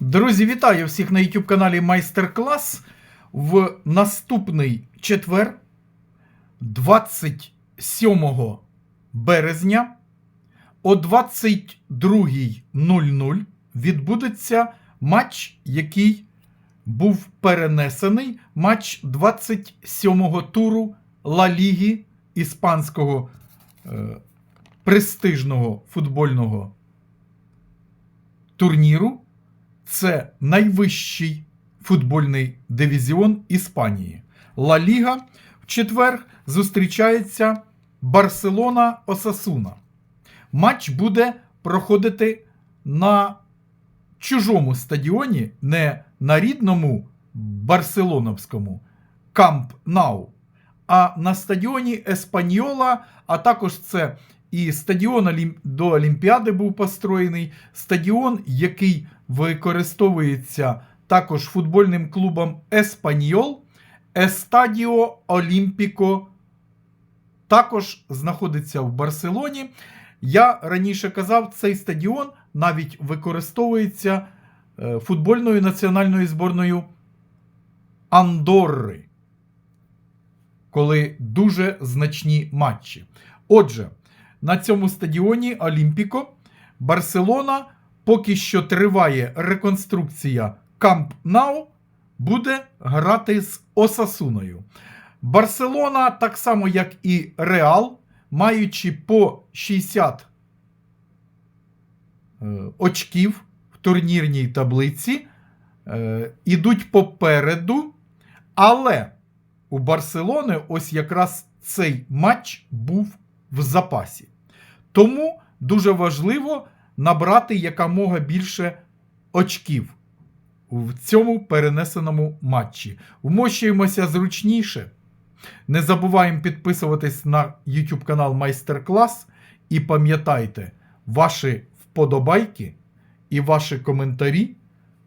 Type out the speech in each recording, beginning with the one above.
Друзі, вітаю всіх на YouTube каналі Майстер-клас. В наступний четвер, 27 березня о 22.00 відбудеться матч, який був перенесений. Матч 27-го туру Ла Ліги іспанського е, престижного футбольного турніру. Це найвищий футбольний дивізіон Іспанії. Ла Ліга в четвер зустрічається Барселона Осасуна. Матч буде проходити на чужому стадіоні, не на рідному барселоновському Камп Нау, а на стадіоні Еспаньола, а також це і стадіон до Олімпіади був построєний, стадіон, який використовується також футбольним клубом Еспаньол, Естадіо Олімпіко також знаходиться в Барселоні. Я раніше казав, цей стадіон навіть використовується е, футбольною національною зборною Андорри, коли дуже значні матчі. Отже, на цьому стадіоні Олімпіко Барселона поки що триває реконструкція Камп Нау, буде грати з Осасуною. Барселона, так само як і Реал, маючи по 60 е, очків в турнірній таблиці, е, ідуть попереду. Але у Барселони ось якраз цей матч був в запасі. Тому дуже важливо набрати якомога більше очків в цьому перенесеному матчі. Вмощуємося зручніше. Не забуваємо підписуватись на YouTube канал Майстер-клас. І пам'ятайте, ваші вподобайки і ваші коментарі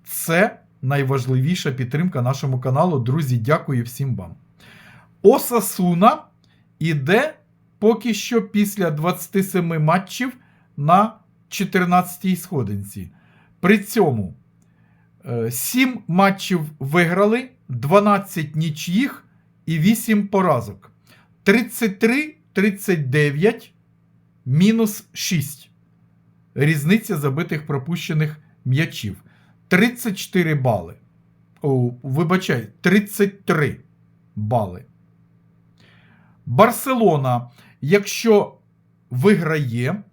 це найважливіша підтримка нашому каналу. Друзі, дякую всім вам. Осасуна іде поки що після 27 матчів на 14-й сходинці. При цьому 7 матчів виграли, 12 нічиїх і 8 поразок. 33-39 мінус 6. Різниця забитих пропущених м'ячів. 34 бали. О, вибачай, 33 бали. Барселона, якщо виграє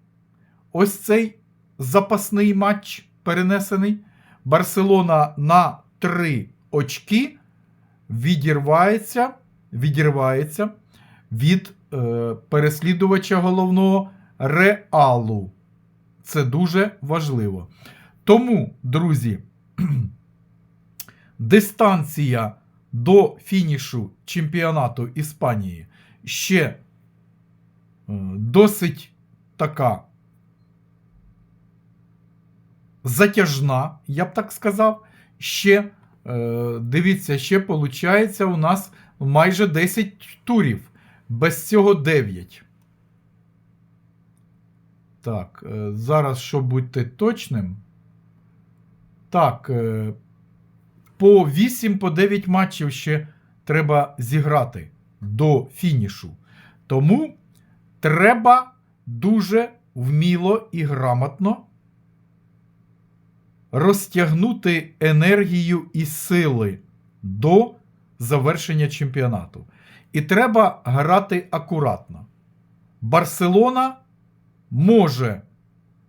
ось цей запасний матч перенесений, Барселона на 3 очки відірвається, відірвається від е, переслідувача головного Реалу. Це дуже важливо. Тому, друзі, дистанція до фінішу чемпіонату Іспанії ще досить така затяжна, я б так сказав. Ще, е, дивіться, ще виходить у нас майже 10 турів. Без цього 9. Так, е, зараз, щоб бути точним. Так, е, по 8 по 9 матчів ще треба зіграти до фінішу. Тому треба дуже вміло і грамотно розтягнути енергію і сили до завершення чемпіонату. І треба грати акуратно. Барселона може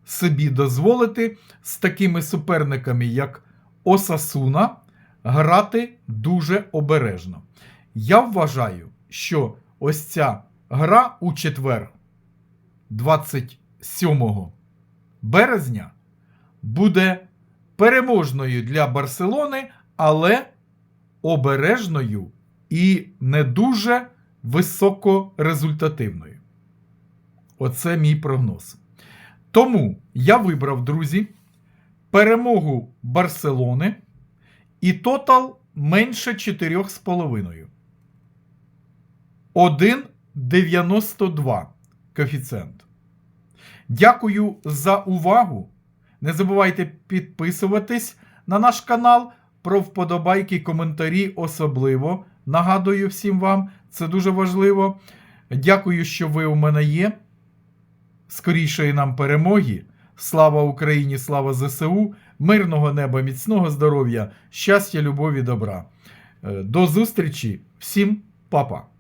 собі дозволити з такими суперниками, як Осасуна, грати дуже обережно. Я вважаю, що ось ця гра у четвер, 27 березня, буде переможною для Барселони, але обережною і не дуже високорезультативною. Оце мій прогноз. Тому я вибрав, друзі, перемогу Барселони і тотал менше 4,5. 1,92 коефіцієнт. Дякую за увагу. Не забувайте підписуватись на наш канал, про вподобайки, коментарі особливо. Нагадую всім вам, це дуже важливо. Дякую, що ви у мене є. Скорішої нам перемоги. Слава Україні, слава ЗСУ, мирного неба, міцного здоров'я, щастя, любові, добра. Е, До зустрічі, всім па-па.